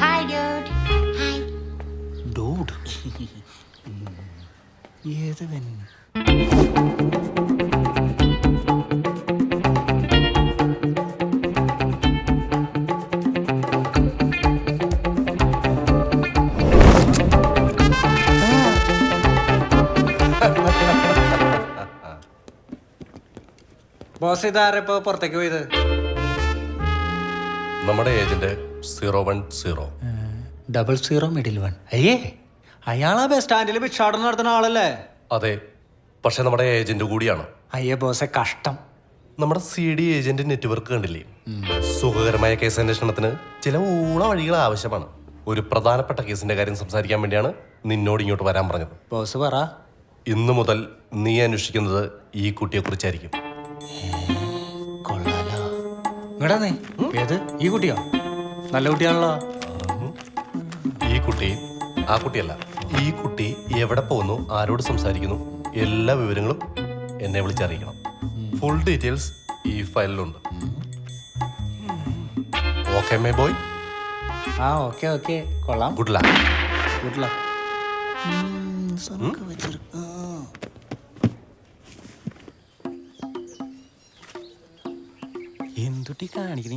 Hi dude hi dude. ഏതവൻ when boss ഇതാരപ്പോ പുറത്തേക്ക് പോയത്? നമ്മുടെ agent zero one zero. Double zero middle one. അയ്യേ അയാളാ ബസ് സ്റ്റാൻഡിൽ ഭിക്ഷാടനം നടത്തുന്ന ആളല്ലേ? അതെ പക്ഷെ നമ്മുടെ ഏജന്റ് കൂടിയാണ്. അയ്യേ ബോസെ കഷ്ടം. നമ്മുടെ സി ഡി ഏജന്റ് നെറ്റ്വർക്ക് കണ്ടില്ലേ? സുഖകരമായ കേസ് അന്വേഷണത്തിന് ചില ഊള വഴികൾ ആവശ്യമാണ്. ഒരു പ്രധാനപ്പെട്ട കേസിന്റെ കാര്യം സംസാരിക്കാൻ വേണ്ടിയാണ് നിന്നോട് ഇങ്ങോട്ട് വരാൻ പറഞ്ഞത്. ബോസ് പറ. ഇന്നു മുതൽ നീ അന്വേഷിക്കുന്നത് ഈ കുട്ടിയെ കുറിച്ചായിരിക്കും ഇങ്ങടാ നീ ഏത്? ഈ കുട്ടിയോ? നല്ല കുട്ടിയാണല്ലോ. ഈ കുട്ടി ആ കുട്ടിയല്ല. ഈ കുട്ടി എവിടെ പോകുന്നു ആരോട് സംസാരിക്കുന്നു എല്ലാ വിവരങ്ങളും എന്നെ വിളിച്ചറിയിക്കണം. ഫുൾ ഡീറ്റെയിൽസ് ഈ ഫയലിലുണ്ട്. ഓക്കെ മേ ബോയ് ആ ഓക്കെ ഓക്കെ കൊള്ളാം. ഗുഡ് ലക്ക് ഗുഡ് ലക്ക് എന്തുട്ടി കാണിക്കണ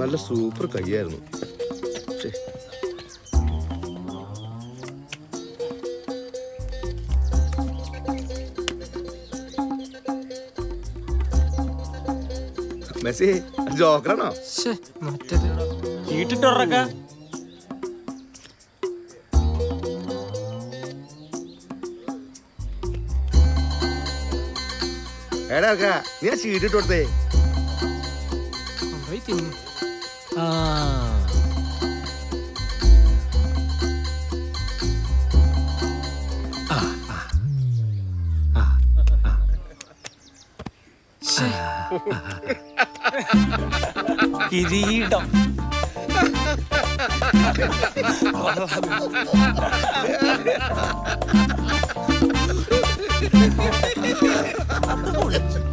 നല്ല സൂപ്പർ കൈയായിരുന്നു. മെസ്സി ജോക്കറാണോ? ചീട്ടിട്ടുറക്ക എടാ ഇറക്കാ, നീ ആ ചീട്ടിട്ട് കൊടുത്തേ. ആ കിരീടം.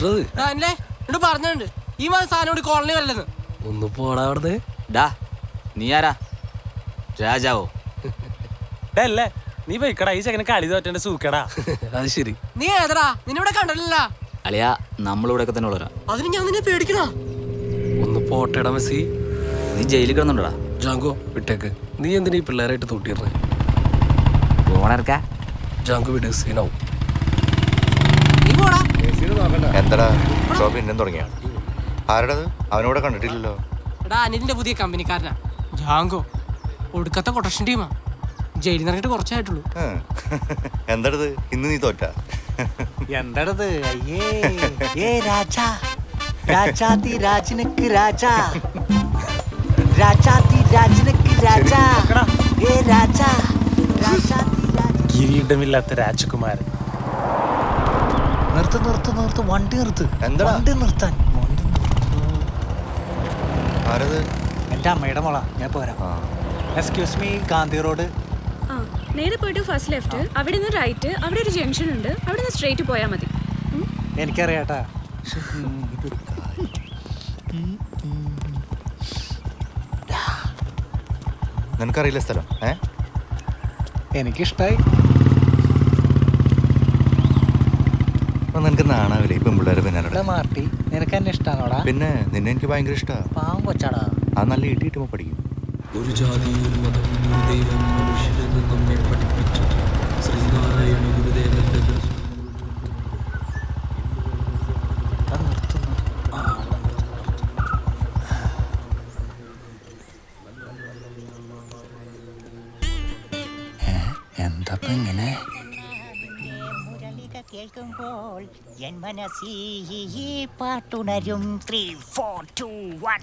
എന്തുട്ടത് അല്ലേ എന്നോട് പറഞ്ഞിട്ടുണ്ട്. ഈ മാസം സാധനം കൂടി കോളനി വരല്ലെന്ന് ഒന്ന് പോടാ അവിടുന്ന്. ഡാ നീ ആരാ? രാജാവോ? അല്ലേ നീ പോയിക്കടാ. ഈ ചെക്കനെ കളി തോറ്റേണ്ട സൂക്കടാ. അത് ശരി. നീ ഏതടാ? നിന്നിവിടെ അളിയ നമ്മളിവിടെ ഒക്കെ തന്നെ ഉള്ളവരാ. അതിന് ഞാൻ നിന്നെ പേടിക്കണോ? ഒന്ന് പോട്ടേടാ മെസ്സി. നീ ജയിലിൽ കിടന്നുണ്ടോടാ? ജാങ്കോ വിട്ടേക്ക്. നീ എന്തിനാ ഈ പിള്ളേരായിട്ട് തൂട്ടിയിരുന്നേ പോണർക്ക? ജാങ്കോ വിട്. സീനാവും. എന്താടാ? ഷോപ്പ് പിന്നെ തുടങ്ങിയ ആരുടേത്? അവനോടെ കണ്ടിട്ടില്ലല്ലോ. എടാ അനിലിന്റെ പുതിയ കമ്പനിക്കാരനാ. ജാങ്കോ. ഒടുക്കത്തെ കൊട്ടേഷൻ ടീമാ ജയിലിൽ നിന്ന് കുറച്ചായിട്ടുള്ളൂ. എന്തടത്? ഇന്ന് നീ തോറ്റ? എന്തടത്? അയ്യേ. ഏ രാജാ. രാജാതി രാജനക്ക് രാജാ. രാജാതി രാജനക്ക് രാജാ. ഏ രാജാ. രാജാതി രാജ കിരീടമില്ലാത്ത രാജകുമാരൻ. നിർത്ത് നിർത്ത് നിർത്ത്. വണ്ടി നിർത്ത്. എന്താ വണ്ടി നിർത്താൻ. വണ്ടി നിർത്ത്. ആരത്? എന്റെ അമ്മയുടെ മോളാ. ഞാൻ പോരാ എക്സ്ക്യൂസ് മീ ഗാന്ധി റോഡ്. ആ നേരെ പോയിട്ട് ഫസ്റ്റ് ലെഫ്റ്റ് അവിടെ നിന്ന് റൈറ്റ് അവിടെ ഒരു ജംഗ്ഷൻ ഉണ്ട്. അവിടെ നിന്ന് സ്ട്രേറ്റ് പോയാൽ മതി. എനിക്കറിയാട്ടാ. നിനക്കറിയില്ല സ്ഥലം ഏ? എനിക്കിഷ്ടായി. അപ്പൊ നിനക്ക് നാണാവില്ലേ? ഇപ്പം പിള്ളേരെ ഇവിടെ മാർട്ടി നിനക്ക് എന്നെ ഇഷ്ടാണോടാ? പിന്നെ നിന്നെ എനിക്ക് ഭയങ്കര ഇഷ്ടമാണ് പാവം കൊച്ചാടാ. ആ നല്ല ഇട്ടിട്ട് പഠിക്കും. ഒരു ജാതി ഒരു മതം ഒരു ദൈവം മനുഷ്യരെന്ന് നമ്മെ പഠിപ്പിച്ച. ശ്രീനാരായണ ഗുരുദേവന്റെ എന്താ ഇങ്ങനെ? കേൾക്കുമ്പോൾ എൻ മനസ്സി പാട്ടുണരും three four two one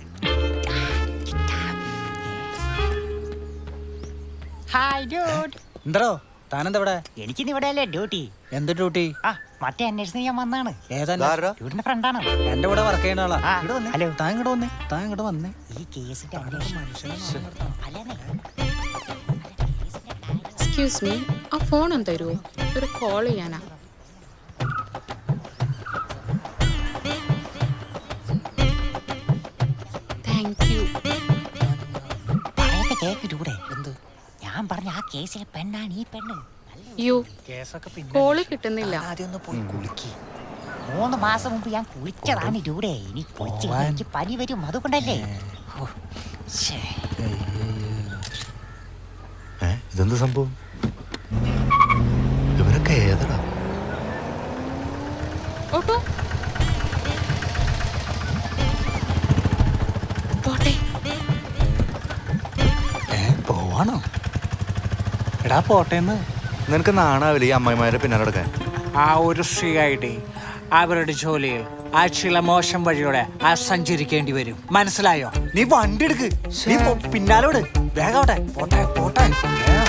hi dude എന്തോ താനെന്താ ഇവിടെ എനിക്കിന്ന് ഇവിടെ അല്ലേ ഡ്യൂട്ടി എന്ത് ഡ്യൂട്ടി ആ മറ്റേ അന്വേഷണം ഞാൻ വന്നാണ്. ഏതാ ഇതാരെടാ? ഡ്യൂട്ടിന്റെ ഫ്രണ്ടാണ് എന്റെ കൂടെ വർക്ക് ചെയ്യുന്ന ആളാ. ആ, ഇങ്ങട് വന്നേ. ഹലോ. താൻ ഇങ്ങോട്ട് വന്നേ. താൻ ഇങ്ങോട്ട് വന്നേ. ഈ കേസിന്റെ അന്വേഷണം അല്ലേ എക്സ്ക്യൂസ് മീ ആ ഫോൺ ഒന്ന് തരുമോ ഒരു കോൾ ചെയ്യാനാ. താങ്ക് യു കേക്ക് ഡൂടെ എന്ത്? ഞാൻ പറഞ്ഞ ആ കേസിലെ പെണ്ണാണ് ഈ പെണ്ണ്. യു കേസൊക്കെ കോൾ കിട്ടുന്നില്ല. ആദ്യം ഒന്ന് പോയി കുളിക്ക്. മൂന്ന് മാസം മുമ്പ് ഞാൻ കുളിച്ചതാണ് ഡൂടെ ഇനി കുളിച്ച് എനിക്ക് പനി വരും അതുകൊണ്ടല്ലേ? ഇതെന്ത് സംഭവം? ഇവരൊക്കെ ഏതടാ? ഓട്ടോ. പോട്ടെ. ഏ പോവാണോ? എടാ പോട്ടേന്ന്. നിനക്ക് നാണാവില്ല ഈ അമ്മായിമാരെ പിന്നാലെ ആ ഒരു സ്ത്രീ ആയിട്ട് അവരുടെ ജോലിയിൽ ആ ചില മോശം വഴിയോടെ ആ സഞ്ചരിക്കേണ്ടി വരും. മനസ്സിലായോ? നീ വണ്ടി എടുക്ക്. നീ പോ- പിന്നാലെ വിട്. വേഗം പോട്ടെ പോട്ടെ. വേഗം.